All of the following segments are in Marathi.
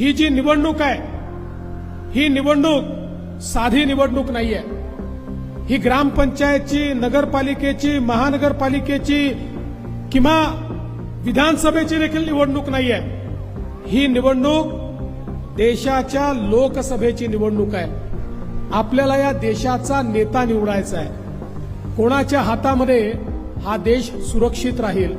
ही जी निवडणूक आहे ही निवडणूक साधी निवडणूक नाहीये. ही ग्रामपंचायतची नगरपालिकेची महानगरपालिकेची किंवा विधानसभेची देखील निवडणूक नाहीये. ही निवडणूक देशाच्या लोकसभेची निवडणूक आहे. आपल्याला या देशाचा नेता निवडायचा आहे. कोणाच्या हातामध्ये हा देश सुरक्षित राहील?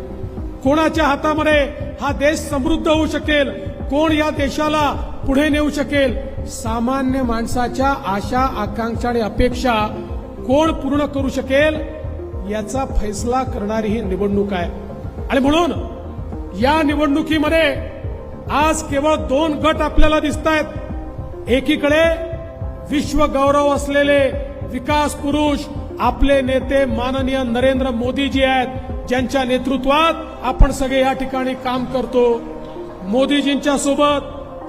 कोणाच्या हातामध्ये हा देश समृद्ध होऊ शकेल? कोण या देशाला पुढे नेऊ शकेल? सामान्य माणसाच्या आशा आकांक्षा आणि अपेक्षा कोण पूर्ण करू शकेल? याचा फैसला करणारी ही निवडणूक आहे. आणि म्हणून या निवडणुकीमध्ये आज केवळ दोन गट आपल्याला दिसत आहेत एकीकडे विश्वगौरव असलेले विकास पुरुष आपले नेते माननीय नरेंद्र मोदीजी आहेत ज्यांच्या नेतृत्वात आपण सगळे या ठिकाणी काम करतो. मोदीजींच्या सोबत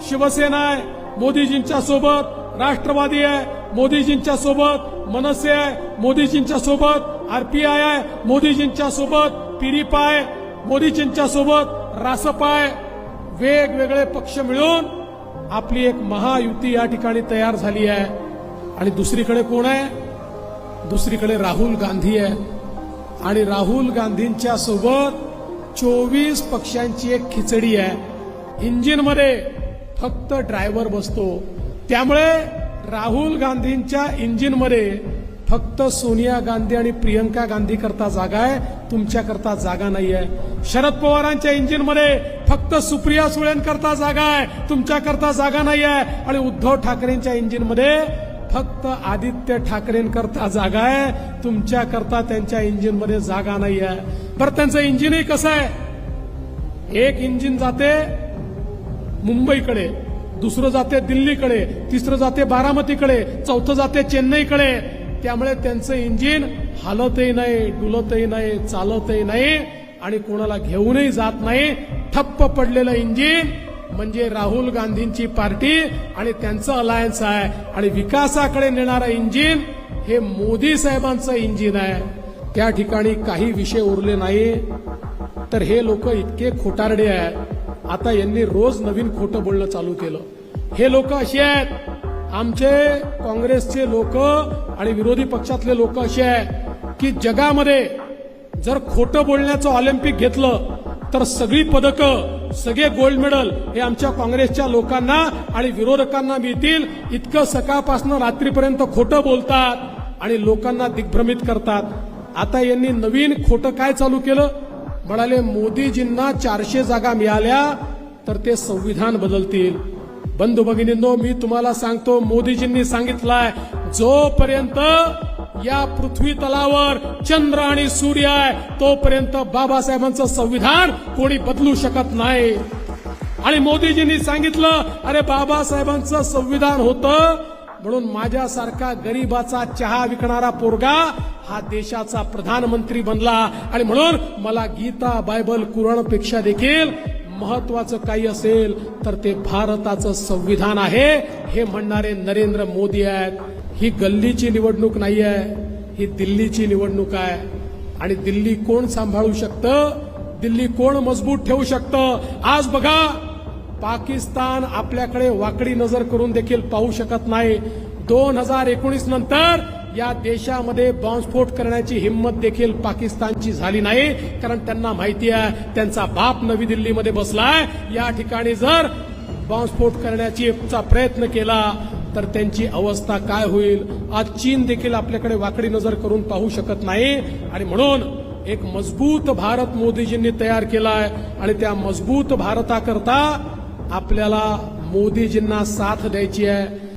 शिवसेना आहे मोदीजींच्या सोबत राष्ट्रवादी आहे मोदीजींच्या सोबत मनसे आहे मोदीजींच्या सोबत आरपीआय आहे मोदीजींच्या सोबत पिरिपा आहे मोदीजींच्या सोबत रासपा आहे. वेगवेगळे पक्ष मिळून आपली एक महायुती या ठिकाणी तयार झाली आहे. आणि दुसरीकडे कोण आहे? दुसरीकडे राहुल गांधी आहे. आणि राहुल गांधींच्या सोबत चोवीस पक्षांची एक खिचडी आहे. इंजिनमध्ये फक्त ड्रायव्हर बसतो. त्यामुळे राहुल गांधींच्या इंजिनमध्ये फक्त सोनिया गांधी आणि प्रियंका गांधी करता जागा आहे. तुमच्याकरता जागा नाही आहे शरद पवारांच्या इंजिनमध्ये फक्त सुप्रिया सुळेंकरता जागा आहे. तुमच्याकरता जागा नाही आहे आणि उद्धव ठाकरेंच्या इंजिनमध्ये फक्त आदित्य ठाकरेंकरता जागा आहे. तुमच्याकरता त्यांच्या इंजिनमध्ये जागा नाही आहे बरं त्यांचं इंजिनही कसं आहे? एक इंजिन जाते मुंबईकडे दुसरं जाते दिल्लीकडे तिसरं जाते बारामतीकडे चौथं जाते चेन्नईकडे. त्यामुळे त्यांचं इंजिन हालतही नाही डुलतही नाही चालतही नाही आणि कोणाला घेऊनही जात नाही. ठप्प पडलेलं इंजिन म्हणजे राहुल गांधींची पार्टी आणि त्यांचं अलायन्स आहे. आणि विकासाकडे नेणारं इंजिन हे मोदी साहेबांचं इंजिन आहे. त्या ठिकाणी काही विषय उरले नाही. तर हे लोक इतके खोटारडे आहेत. आता यांनी रोज नवीन खोटं बोलणं चालू केलं. हे लोक असे आहेत. आमचे काँग्रेसचे लोक आणि विरोधी पक्षातले लोक असे आहेत की जगामध्ये जर खोटं बोलण्याचं ऑलिम्पिक घेतलं तर सगळी पदकं सगळे गोल्ड मेडल हे आमच्या काँग्रेसच्या लोकांना आणि विरोधकांना मिळतील. इतकं सकाळपासून रात्रीपर्यंत खोटं बोलतात आणि लोकांना दिग्भ्रमित करतात. आता यांनी नवीन खोटं काय चालू केलं? म्हणाले मोदीजींना चारशे जागा मिळाल्या तर ते संविधान बदलतील. बंधू भगिनींनो मी तुम्हाला सांगतो मोदीजींनी सांगितलंय जोपर्यंत या पृथ्वी तलावर चंद्र आणि सूर्य आहे तोपर्यंत बाबासाहेबांचं संविधान कोणी बदलू शकत नाही. आणि मोदीजींनी सांगितलं अरे बाबासाहेबांचं संविधान होतं म्हणून माझ्यासारखा गरीबाचा चहा विकणारा पोरगा हा देशाचा प्रधानमंत्री बनला. आणि म्हणून मला गीता बायबल कुराणपेक्षा देखील महत्वाचं काही असेल तर ते भारताचं संविधान आहे. हे म्हणणारे नरेंद्र मोदी आहेत. ही गल्लीची निवडणूक नाही आहे ही दिल्लीची निवडणूक आहे. आणि दिल्ली कोण सांभाळू शकतं? दिल्ली कोण मजबूत ठेवू शकतं? आज बघा पाकिस्तान आपल्याकडे वाकडी नजर करून देखील पाहू शकत नाही. दोन हजार एकोणीस नंतर या देशामध्ये बॉम्बस्फोट करण्याची हिंमत देखील पाकिस्तानची झाली नाही. कारण त्यांना माहिती आहे त्यांचा बाप नवी दिल्लीमध्ये बसलाय. या ठिकाणी जर बॉम्बस्फोट करण्याची प्रयत्न केला तर त्यांची अवस्था काय होईल? आज चीन देखील आपल्याकडे वाकडी नजर करून पाहू शकत नाही. आणि म्हणून एक मजबूत भारत मोदीजींनी तयार केलाय. आणि त्या मजबूत भारताकरता आपल्याला मोदीजींना साथ द्यायची आहे.